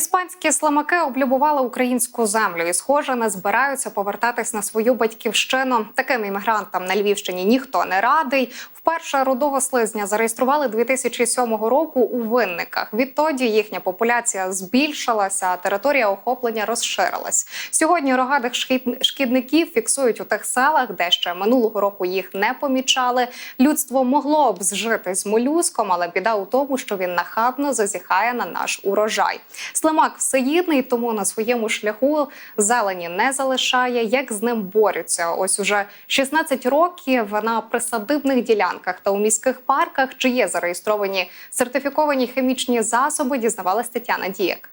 Іспанські сламаки облюбували українську землю і, схоже, не збираються повертатись на свою батьківщину. Таким іммігрантам на Львівщині ніхто не радий. Вперше рудого слизня зареєстрували 2007 року у винниках. Відтоді їхня популяція збільшилася, а територія охоплення розширилась. Сьогодні рогадих шкід- шкідників фіксують у тих селах, де ще минулого року їх не помічали. Людство могло б зжити з молюском, але біда у тому, що він нахабно зазіхає на наш урожай. Слимак всеїдний, тому на своєму шляху зелені не залишає. Як з ним борються? Ось уже 16 років на присадибних ділянках та у міських парках, чи є зареєстровані сертифіковані хімічні засоби, дізнавалась Тетяна Дієк.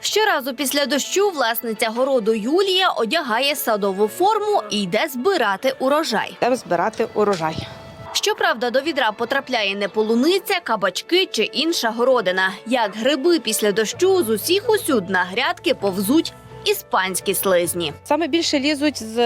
Щоразу після дощу власниця городу Юлія одягає садову форму і йде збирати урожай. Йдемо збирати урожай. Щоправда, до відра потрапляє не полуниця, кабачки чи інша городина. Як гриби після дощу з усіх усюд на грядки повзуть іспанські слизні. Саме більше лізуть з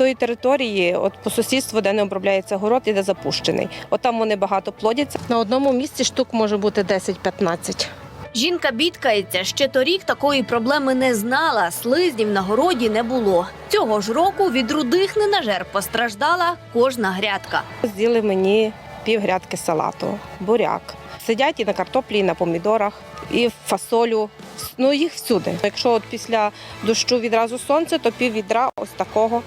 тої території, от по сусідству, де не обробляється город і де запущений. От там вони багато плодяться. На одному місці штук може бути 10-15. Жінка бідкається, ще торік такої проблеми не знала. Слизнів на городі не було. Цього ж року від рудих ненажер постраждала кожна грядка. З'їли мені пів грядки салату, буряк. Сидять і на картоплі, і на помідорах, і в фасолю. Ну їх всюди. Якщо от після дощу відразу сонце, то пів відра ось такого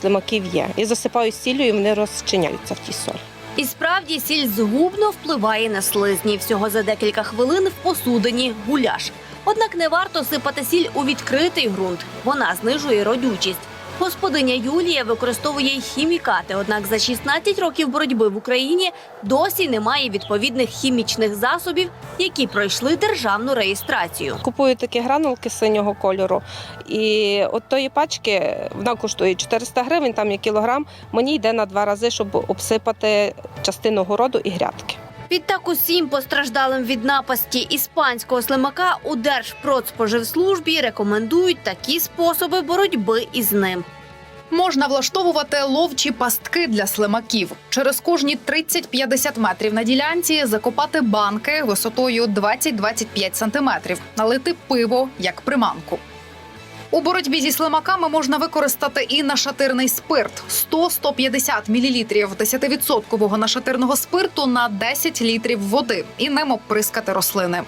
слимаків є. І засипаю сіллю, і вони розчиняються в тій солі. І справді сіль згубно впливає на слизні. Всього за декілька хвилин в посудині гуляш. Однак не варто сипати сіль у відкритий ґрунт. Вона знижує родючість. Господиня Юлія використовує й хімікати. Однак за 16 років боротьби в Україні досі немає відповідних хімічних засобів, які пройшли державну реєстрацію. Купую такі гранулки синього кольору. І от тої пачки вона коштує 400 гривень, там є кілограм. Мені йде на два рази, щоб обсипати частину городу і грядки. Відтак усім постраждалим від напасті іспанського слимака у Держпродспоживслужбі рекомендують такі способи боротьби із ним. Можна влаштовувати ловчі пастки для слимаків. Через кожні 30-50 метрів на ділянці закопати банки висотою 20-25 сантиметрів, налити пиво як приманку. У боротьбі зі слимаками можна використати і нашатирний спирт 100-150 мл 10% нашатирного спирту на 10 літрів води і ним обприскати рослини.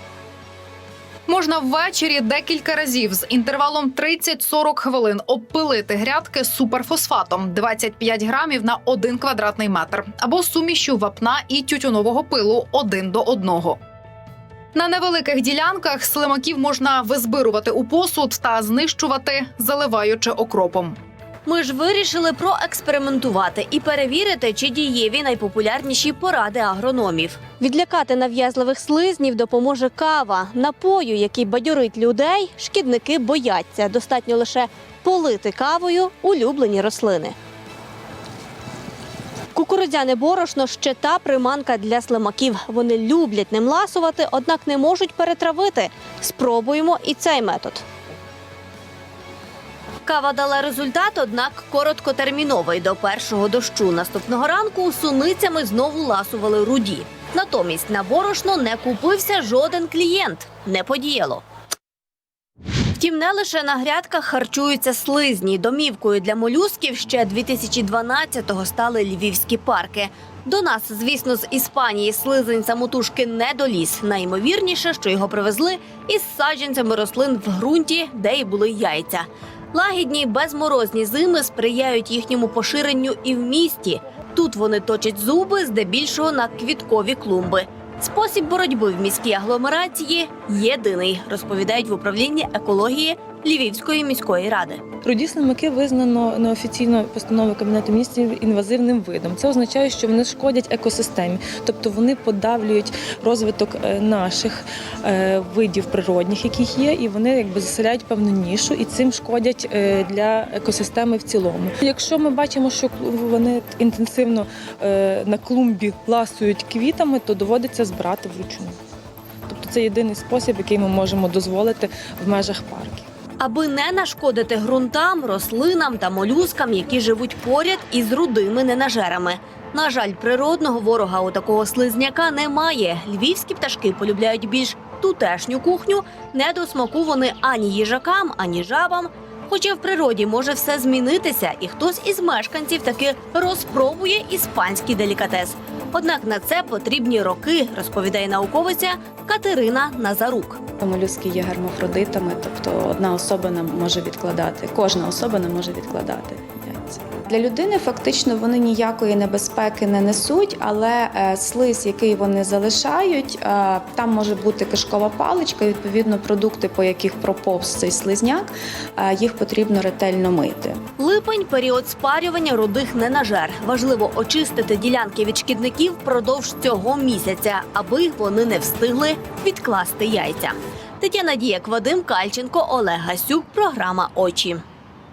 Можна ввечері декілька разів з інтервалом 30-40 хвилин обпилити грядки з суперфосфатом 25 грамів на 1 квадратний метр або сумішю вапна і тютюнового пилу 1 до 1. На невеликих ділянках слимаків можна визбирувати у посуд та знищувати, заливаючи окропом. Ми ж вирішили проекспериментувати і перевірити, чи дієві найпопулярніші поради агрономів. Відлякати нав'язливих слизнів допоможе кава. Напою, який бадьорить людей, шкідники бояться. Достатньо лише полити кавою улюблені рослини. Кукурудзяне борошно ще та приманка для слимаків. Вони люблять ним ласувати, однак не можуть перетравити. Спробуємо і цей метод. Кава дала результат, однак короткотерміновий. До першого дощу наступного ранку суницями знову ласували руді. Натомість на борошно не купився жоден клієнт. Не подіяло. Втім, не лише на грядках харчуються слизні. Домівкою для молюсків ще 2012-го стали львівські парки. До нас, звісно, з Іспанії слизень самотужки не доліз. Найімовірніше, що його привезли із саджанцями рослин в ґрунті, де й були яйця. Лагідні безморозні зими сприяють їхньому поширенню і в місті. Тут вони точать зуби здебільшого на квіткові клумби. Спосіб боротьби в міській агломерації єдиний, розповідають в управлінні екології Львівської міської ради. Руді слимаки визнано неофіційно постановою Кабінету міністрів інвазивним видом. Це означає, що вони шкодять екосистемі, тобто вони подавлюють розвиток е, наших е, видів природних, яких є, і вони якби заселяють певну нішу і цим шкодять е, для екосистеми в цілому. Якщо ми бачимо, що вони інтенсивно на клумбі ласують квітами, то доводиться збирати вручну. Тобто це єдиний спосіб, який ми можемо дозволити в межах парків. Аби не нашкодити ґрунтам, рослинам та молюскам, які живуть поряд із рудими ненажерами. На жаль, природного ворога у такого слизняка немає. Львівські пташки полюбляють більш тутешню кухню, не до смаку вони ані їжакам, ані жабам. Хоча в природі може все змінитися, і хтось із мешканців таки розпробує іспанський делікатес. Однак на це потрібні роки, розповідає науковиця Катерина Назарук. Молюски є гермафродитами, тобто одна особа не може відкладати, кожна особа не може відкладати. Для людини фактично вони ніякої небезпеки не несуть, але е, слиз, який вони залишають, е, там може бути кишкова паличка, і, відповідно, продукти, по яких проповз цей слизняк, е, їх потрібно ретельно мити. Липень період спарювання рудих не на жар. Важливо очистити ділянки від шкідників впродовж цього місяця, аби вони не встигли відкласти яйця. Тетяна Дієк, Вадим Кальченко, Олег Гасюк. Програма Очі.